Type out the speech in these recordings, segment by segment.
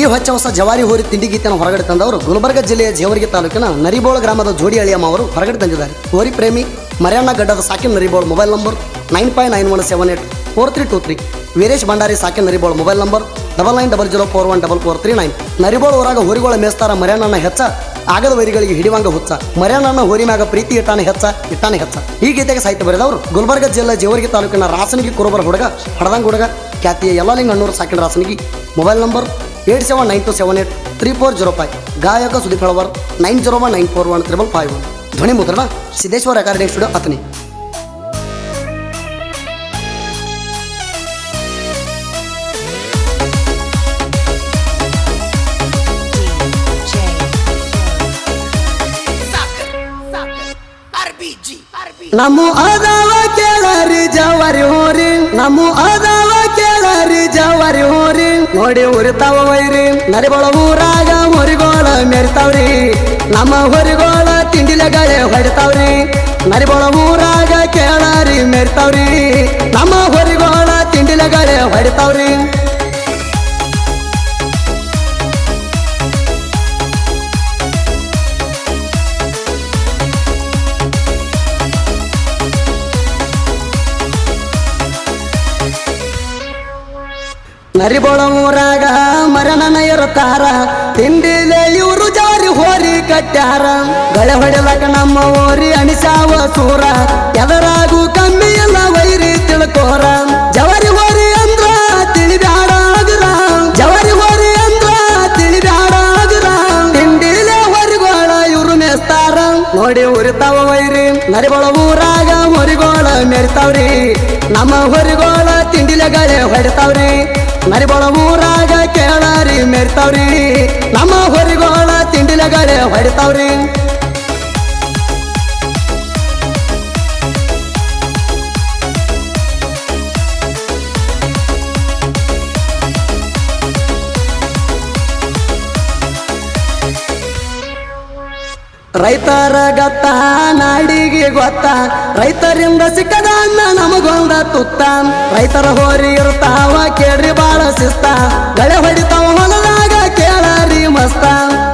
ಈ ಹೊಚ್ಚ ಹೊಸ ಜವಾರಿ ಹೋರಿ ತಿಂಡಿ ಗೀತೆಯನ್ನು ಹೊರಗಡೆ ತಂದವರು ಗುಲ್ಬರ್ಗ ಜಿಲ್ಲೆಯ ಜೇವರ್ಗಿ ತಾಲೂಕಿನ ನರಿಬೋಳ ಗ್ರಾಮದ ಜೋಡಿ ಅಳಿಯಮ್ಮ ಅವರು ಹೊರಗಡೆ ತಂದಿದ್ದಾರೆ. ಹೋರಿ ಪ್ರೇಮಿ ಮರ್ಯಾಣ ಗಡ್ಡದ ಸಾಕಿನ Naribol mobile number nine five nine one seven eight four three two three. Veeresh Bhandari ಸಾಕಿನ Naribol mobile number double nine double zero four one double four three nine Naribol ಊರಾಗ ಹೋರಿಗಳ ಮೇಸ್ತಾರ ಮರ್ಯಾಣನ ಹೆಚ್ಚ, ಆಗದ ವೈರಿಗಳಿಗೆ ಹಿಡಿವಂಗ ಹುಚ್ಚ ಮರ್ಯಾಣನ ಹೋರಿ ಮ್ಯಾಗ ಪ್ರೀತಿ ಇಟ್ಟಾನೆ ಹೆಚ್ಚ ಇಟ್ಟಾನೆ ಹೆಚ್ಚ. ಈ ಗೀತೆಗೆ ಸಾಹಿತ್ಯ ಬರೆದವರು ಗುಲ್ಬರ್ಗ ಜಿಲ್ಲೆ ಜೇವರ್ಗಿ ತಾಲೂಕಿನ ರಾಸನಿಗೆ ಕುರುಬರ ಹುಡುಗ, ಹಡದಂಗ ಹುಡುಗ, ಖ್ಯಾತಿಯ ಯಲ್ಲಾಲಿಂಗ ಅಣ್ಣೂರು ಸಾಕಿನ ರಾಸನಿಗೆ. Mobile number eight seven nine two seven eight three four zero five. ಗಾಯಕ Sudeep ಹಳವರ್, nine zero one nine four one triple five one. ಧ್ವನಿ ಮುದ್ರಣ ಸಿದ್ದೇಶ್ವರ ರೆಕಾರ್ಡಿಂಗ್ ಸ್ಟುಡಿಯೋ ಅತನಿ ನಮ್ಮ ಅದಾವ ಕೇಳರಿ ಜವಾರಿ ಹೋರಿ ನಮ್ಮ ಅದಾವ ಕೇಳರಿ ಜವಾರಿ ಹೋರಿ ನೋಡಿ ಉರಿತಾವ ವೈರಿ. ನರಿಬಳ ಊರಾಗ ಹೊರಿಗೋಳ ಮೆರಿತಾವ್ರಿ. ನಮ್ಮ ಹೊರಿಗೋಳ ತಿಂಡಿಲೆಗಳೆ ಹೊಡಿತಾವ್ರಿ. ನರಿಬಳ ಊರಾಗ ಕೇಳಾರಿ ಮೆರಿತಾವ್ರಿ. ನಮ್ಮ ಹೊರಿಗೋಳ ತಿಂಡಿಲೆಗಳೆ ಹೊಡಿತಾವ್ರಿ. ನರಿಬೋಳ ಊರಾಗ ಮರನನ ಇರುತ್ತಾರ ತಿಂಡಿಲೆ ಇವರು ಜಾರಿ ಹೋರಿ ಕಟ್ಟ್ಯಾರ ಗಳೆ ಹೊಡೆಲಕ ನಮ್ಮ ಓರಿ ಅಣಿಸಾವ ಸೂರ. ಎದರಾಗೂ ಕಮ್ಮಿ ಎಲ್ಲ ವೈರಿ ಮೆರಿತಾವ್ರಿ ನಮ್ಮ ಹೊರಿಗೋಳ ತಿಂಡಿಲೆಗಳೇ ಹೊಡಿತಾವ್ರಿ ಮರಿಬೋಳ ಊರಾಗ ಕೇಳಾರಿ ಮೆರಿತಾವ್ರಿ. ನಮ್ಮ ಹೊರಿಗೋಳ ತಿಂಡಿಲೆಗಳೇ ಹೊಡಿತಾವ್ರಿ ರೈತರ ಗತ್ತ ನಾಡಿಗೆ ಗೊತ್ತ. ರೈತರಿಂದ ಸಿಕ್ಕದ ಅನ್ನ ನಮಗೊಂದ ತುತ್ತ. ರೈತರ ಹೋರಿ ಇರ್ತಾವ ಕೇಳ್ರಿ ಬಾಳ ಶಿಸ್ತ. ಗಳೆ ಹೊಡಿತಾವ ಹೊಲದಾಗ ಕೇಳಾರಿ ಮಸ್ತ.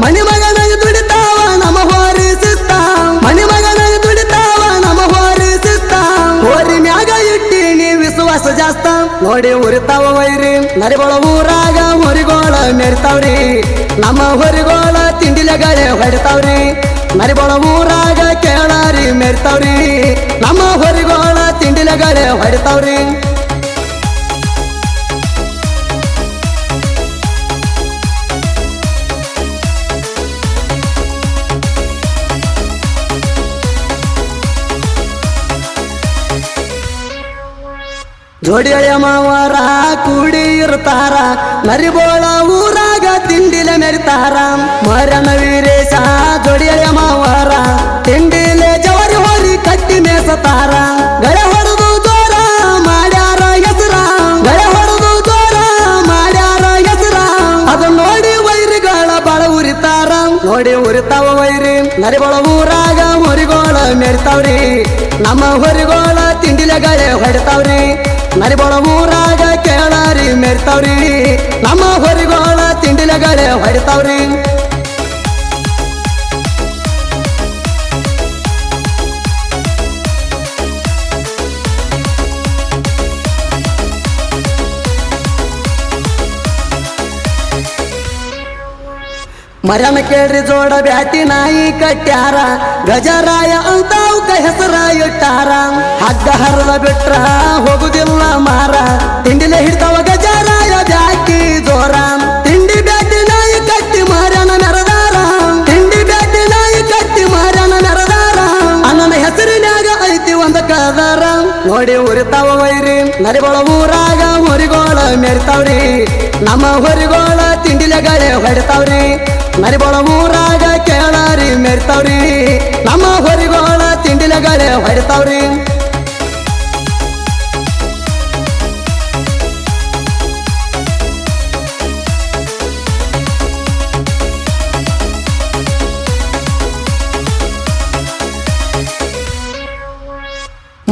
ಮನಿ ಮಗನಾಗ ದುಡಿತಾವ ನಮ ಹೋರಿ ಶಿಸ್ತ. ಮನಿ ಮಗನಾಗ ದುಡಿತಾವ ನಮ ಹೋರಿ ಶಿಸ್ತ. ಹೋರಿ ಮ್ಯಾಗ ಇಟ್ಟಿ ನೀ ವಿಶ್ವಾಸ ಜಾಸ್ತ ನೋಡಿ ಉರಿತಾವ ವೈರಿ, ನರಿಬಳ ಊರಾಗ ಹೊರಿಗೋಳ ರೀ ನಮ್ಮ ಹೊರಿಗೋಳ ತಿಂಡಿಲೆಗಳೇ ಹೊಡಿತಾವ್ರಿ. ಮರಿಬೋಳ ಊರಾಗ ಕೇಳಾರಿ ರೀ ನಮ್ಮ ಹೊರಿಗೋಳ ತಿಂಡಿಲೆಗಳೇ ಹೊಡಿತಾವ್ರಿ. ಜೋಡಿಯ ಮಾವರ ಕೂಡಿ ಇರ್ತಾರ ಮರಿಬೋಳ ಊರಾಗ ತಿಂಡಿಲೆ ಮೆರಿತಾರ. ಮರನ ವೀರೇಶ ಜೋಡಿಯ ತಿಂಡಿಲೆ ಜವರಿ ಹೋರಿ ಕಟ್ಟಿ ಮೇಸತಾರ. ಗಳೆ ಹೊಡೆದು ಜೋರ ಮಾಡ್ಯಾರ ಹೆಸರ. ಗಳೆ ಹೊಡೆದು ಜೋರ ಮಾಡ್ಯಾರ ಹೆಸರ. ಅದು ನೋಡಿ ವೈರಿಗಳ ಬಳ ಉರಿತಾರ. ನೋಡಿ ಉರಿತಾವ ವೈರಿ. ಮರಿಬೋಳ ಊರಾಗ ಹೊರಿಗೋಳ ಮೆರಿತಾವ್ರಿ. ನಮ್ಮ ಹೊರಿಗೋಳ ತಿಂಡಿಲೆಗಳೇ ಹೊಡಿತಾವ್ರಿ. ನರಿಗೊಳ ಊರಾಗ ಕೇಳಾರಿ ಮೇರ್ತಾವ್ರಿ. ನಮ್ಮ ಹೊರಿಗೋಳ ತಿಂಡಿಲಗಳೇ ಹೊಡಿತಾವ್ರಿ ಮರಣ ಕೇಳ್ರಿ ಜೋಡ ಬ್ಯಾಟಿ ನಾಯಿ ಕಟ್ಟ್ಯಾರ ಗಜರಾಯ ಅಂತ ಹೆಸರ ಹಗ್ಗ ಹರದ ಬಿಟ್ರ ಹೋಗುದಿಲ್ಲ ಮಾರ, ತಿಂಡಿಲೆ ಹಿಡ್ತಾವ ಗಜರಾಯ ಬ್ಯಾಟಿ ಜೋರ. ತಿಂಡಿ ಬ್ಯಾಟಿ ನಾಯಿ ಕಟ್ಟಿ ಮಾರಣ ನೆರದಾರ, ತಿಂಡಿ ಬ್ಯಾಟಿ ನಾಯಿ ಕಟ್ಟಿ ಮಾರಣ ನೆರದಾರ. ಅನ್ನನ ಹೆಸರಿನಾಗ ಐತಿ ಒಂದ ಕದಾರ. ನೋಡಿ ಉರಿತಾವ ವೈರಿ, ನರಿಗಳ ಊರಾಗ ಹೊರಿಗೋಳ ಮೆರಿತಾವ್ರಿ. ನಮ್ಮ ಹೊರಿಗೋಳ ತಿಂಡಿಲೆಗಳೇ ಹೊಡಿತಾವ್ರಿ ನರಿಗೊಳ ಮೂರಾಗ ಕೇಳಾರಿ ಮೆರಿತಾವ್ರಿ. ನಮ್ಮ ಹೊರಿಗೋಳ ತಿಂಡಿಲಗಳೇ ಹೊಡಿತಾವ್ರಿ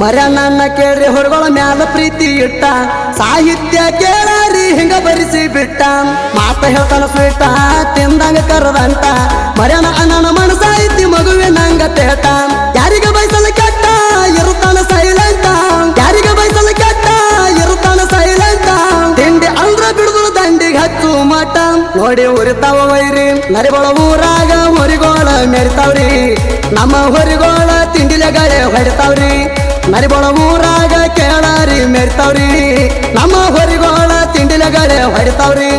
ಮರ್ಯಾಣ ಕೇಳ್ರಿ, ಹೊರಗಳ ಮ್ಯಾಲ ಪ್ರೀತಿ ಇಟ್ಟ. ಸಾಹಿತ್ಯ ಕೇಳಾರಿ, ಹಿಂಗ ಬರಿಸಿ ಬಿಟ್ಟ. ಮಾತ ಹೇಳ್ತಾನ ಸ್ವೀಟ, ತಿಂದಂಗ ಕರದಂಟ ಮರ್ಯಾಣ ಅಣ್ಣನ ಮನಸ ಐತಿ ಮಗುವಿನಂಗ ತೇಟ. ಯಾರಿಗ ಬಯಸಲ ಕೆಟ್ಟ, ಇರುತ್ತಾನ ಸೈಲೆಂಟ ಯಾರಿಗ ಬಯಸಲ ಕೆಟ್ಟ, ಇರುತ್ತಾನ ಸೈಲೆಂಟ ತಿಂಡಿ ಅಂದ್ರ ಬಿಡದು ದಂಡಿಗೆ ಹಚ್ಚು ಮಠ. ನೋಡಿ ಉರಿತಾವ ವೈರಿ ನರಿಬಳ ಊರಾಗ ಹೊರಿಗೋಳ ಮೆರಿತಾವ್ರಿ. ನಮ್ಮ ಹೊರಿಗೋಳ ತಿಂಡಿಲೆಗಳೇ ಹೊಡಿತಾವ್ರಿ. ನರಿಬಳ ಊರಾಗ ಕೇಳಾರಿ ಮೆರ್ತಾವ್ರಿ. ನಮ್ಮ ಹೊರಿಗೋಳ ತಿಂಡಿಲಗಳೇ ಹೊಡಿತಾವ್ರಿ.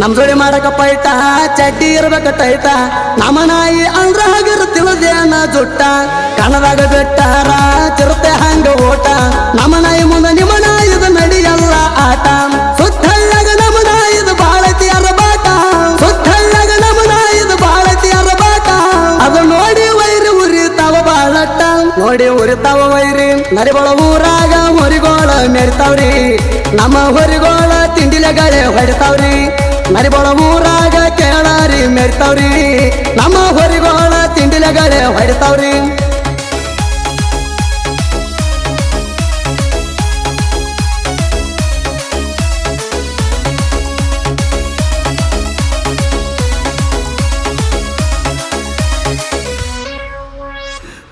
ನಮ್ ಜೋಡಿ ಮಾಡಕ ಪೈಟ ಚಡ್ಡಿ ಇರ್ಬೇಕ ಟೈಟ. ನಮ್ಮ ನಾಯಿ ಅಂದ್ರ ಹಗರ ತಿಳಿದೇನ ಜುಟ್ಟ. ಕಣದಾಗ ಬಿಟ್ಟಾರ ಚಿರತೆ ಹಂಗ ಓಟ. ನಮ್ಮ ನಾಯಿ ಮುಂದ ನಿಮ್ಮ ನಾಯಿದ ನಡಿಯಲ್ಲ ಆಟ. ಸುತ್ತಲ್ಲಾಗ ನಮ್ಮ ನಾಯಿದ ಬಾಳತಿ ಅರಬಾಟ. ಸುತ್ತಲ್ಲಾಗ ನಮ್ಮ ನಾಯಿದ ಬಾಳತಿ ಅರಬಾಟ. ಅದು ನೋಡಿ ವೈರಿ ಉರಿತಾವ ಬಾಳಟ್ಟ. ನೋಡಿ ಉರಿತಾವ ವೈರಿ. ನರಿಬಳ ಊರಾಗ ಹೊರಿಗೋಳ ಮೆರಿತಾವ್ರಿ. ನಮ್ಮ ಹೊರಿಗೋಳ ತಿಂಡಿಲೆಗಳೆ ಹೊಡಿತಾವ್ರಿ ನರಿಬಳ ಊರಾಗ ಕೇಳಾರಿ ಮೆರಿತಾವ್ರಿ ನಮ್ಮ ಹೊರಿಗೋಳ ತಿಂಡಿಲೆಗಳೆ ಹೊಡಿತಾವ್ರಿ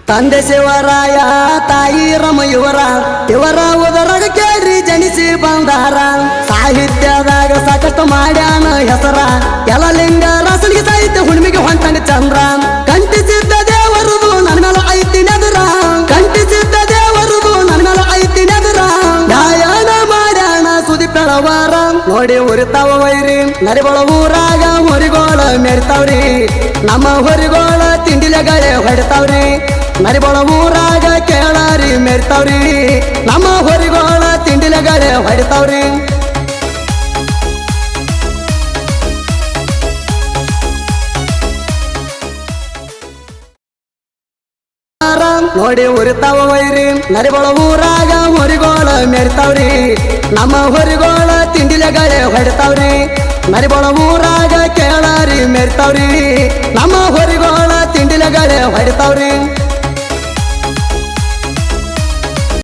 ತಂದೆ ಶಿವರಾಯ ತಾಯಿ ರಮ ಇವರ ಇವರ ಉದರಗ ಕೇಳ್ರಿ ಜನಿಸಿ ಬಂದಾರ ಸಾಹಿತ್ಯದಾಗ ಸಾಕಷ್ಟು ಮಾಡ್ಯಾನ ಹೆಸರ? ಲಿಂಗ ರಸಲಿಗೆ ಸಾಹಿತ್ಯ ಹುಣ್ಮಿಗೆ ಹೊಂಟಂಗ ಚಂದ್ರ. ಕಂಟಿಸಿದ್ದ ದೇವರದು ನನ್ನ ಮೇಲೆ ಐತಿ ನೆದರ. ಕಂಟಿಸಿದ್ದ ದೇವರದು ನನ್ನ ಮೇಲೆ ಐತಿ ನೆದರ. ಗಾಯನ ಮಾಡ್ಯಾನ ಸುದಿ ಪೆಳವಾರ ನೋಡಿ ಉರಿತಾವ ವೈರಿ. ನರಿಬಳ ಊರಾಗ ಹೊರಿಗೋಳ ಮೆರಿತಾವ್ರಿ. ನಮ್ಮ ಹೊರಿಗೋಳ ತಿಂಡಿಲೆಗಳೆ ಹೊಡಿತಾವ್ರಿ. ನರಿಬಳ ಊರಾಗ ಕೇಳಾರಿ ಮೆರಿತಾವ್ರಿ. ನಮ್ಮ ಹೊರಿಗೋಳ ತಿಂಡಿಲೆಗಳೆ ಹೊಡಿತಾವ್ರಿ. ನೋಡಿ ಉರಿತಾವ ವೈರಿ. ನರಿಬಳ ಊರಾಗ ಹೊರಿಗೋಳ ಮೆರಿತಾವ್ರಿ. ನಮ್ಮ ಹೊರಿಗೋಳ ತಿಂಡಿಲೆಗಳೆ ಹೊಡಿತಾವ್ರಿ. ನರಿಬಳ ಊರಾಗ ಕೇಳಾರಿ ಮೆರಿತಾವ್ರಿ. ನಮ್ಮ ಹೊರಿಗೋಳ ತಿಂಡಿಲೆಗಳೆ ಹೊಡಿತಾವ್ರಿ.